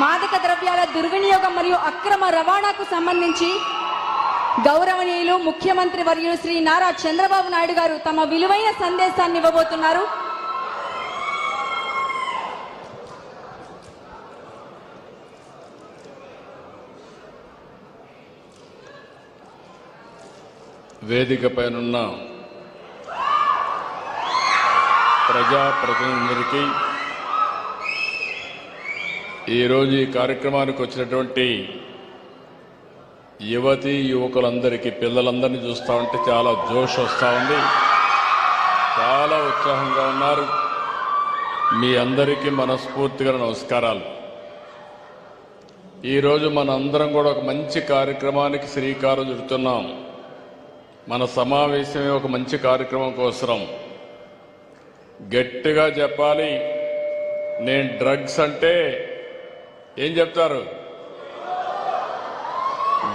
మాదక ద్రవ్యాల దుర్వినియోగం మరియు అక్రమ రవాణాకు సంబంధించి గౌరవనీయులు ముఖ్యమంత్రి వర్యులు శ్రీ నారా చంద్రబాబు నాయుడు గారు తమ విలువైన సందేశాన్ని ఇవ్వబోతున్నారు. వేదిక పైనున్న ప్రజాప్రతినిధులకి ఈరోజు ఈ కార్యక్రమానికి వచ్చినటువంటి యువతి యువకులందరికీ పిల్లలందరినీ చూస్తూ ఉంటే చాలా జోష్ వస్తూ ఉంది. చాలా ఉత్సాహంగా ఉన్నారు. మీ అందరికీ మనస్ఫూర్తిగా నమస్కారాలు. ఈరోజు మన అందరం కూడా ఒక మంచి కార్యక్రమానికి శ్రీకారం చుడుతున్నాం. మన సమావేశమే ఒక మంచి కార్యక్రమం కోసం గట్టిగా చెప్పాలి నేను డ్రగ్స్ అంటే ఏం చెప్తారు?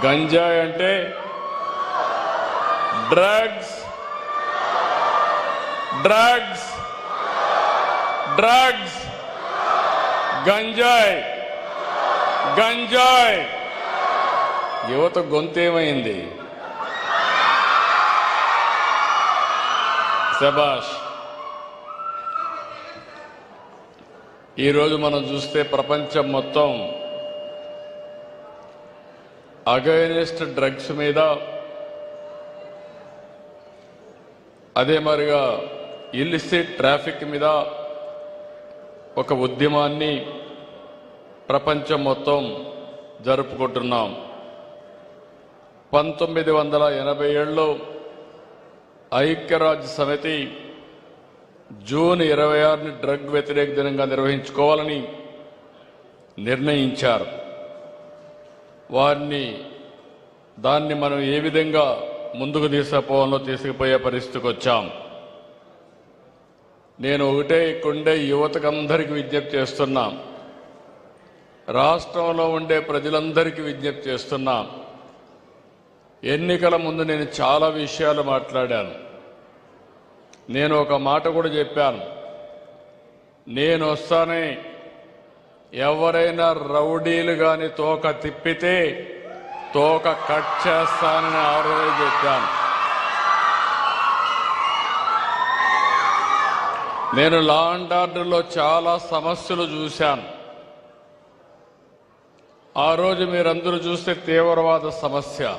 గంజాయి అంటే డ్రగ్స్. డ్రగ్స్. డ్రగ్స్. గంజాయ్. గంజాయ్. యువత గొంతేమైంది శబాష్ ఈరోజు మనం చూస్తే ప్రపంచం మొత్తం అగైనెస్ట్ డ్రగ్స్ మీద అదే మరిగా ఇల్లిసిట్ ట్రాఫిక్ మీద ఒక ఉద్యమాన్ని ప్రపంచం మొత్తం జరుపుకుంటున్నాం. పంతొమ్మిది వందల ఎనభై ఏడులో ఐక్యరాజ్య సమితి జూన్ ఇరవై ఆరుని డ్రగ్ వ్యతిరేక దినంగా నిర్వహించుకోవాలని నిర్ణయించారు. వారిని దాన్ని మనం ఏ విధంగా ముందుకు తీసుకుపోవాలో తీసుకుపోయే పరిస్థితికి వచ్చాం. నేను ఒకటే ఇక్కడుండే యువతకందరికీ విజ్ఞప్తి చేస్తున్నా. రాష్ట్రంలో ఉండే ప్రజలందరికీ విజ్ఞప్తి చేస్తున్నా. ఎన్నికల ముందు నేను చాలా విషయాలు మాట్లాడాను. నేను ఒక మాట కూడా చెప్పాను. నేను వస్తానే. ఎవరైనా రౌడీలు కానీ తోక తిప్పితే తోక కట్ చేస్తానని ఆ రోజు చెప్పాను. నేను లా అండ్ ఆర్డర్లో చాలా సమస్యలు చూశాను. ఆ రోజు మీరందరూ చూస్తే తీవ్రవాద సమస్య.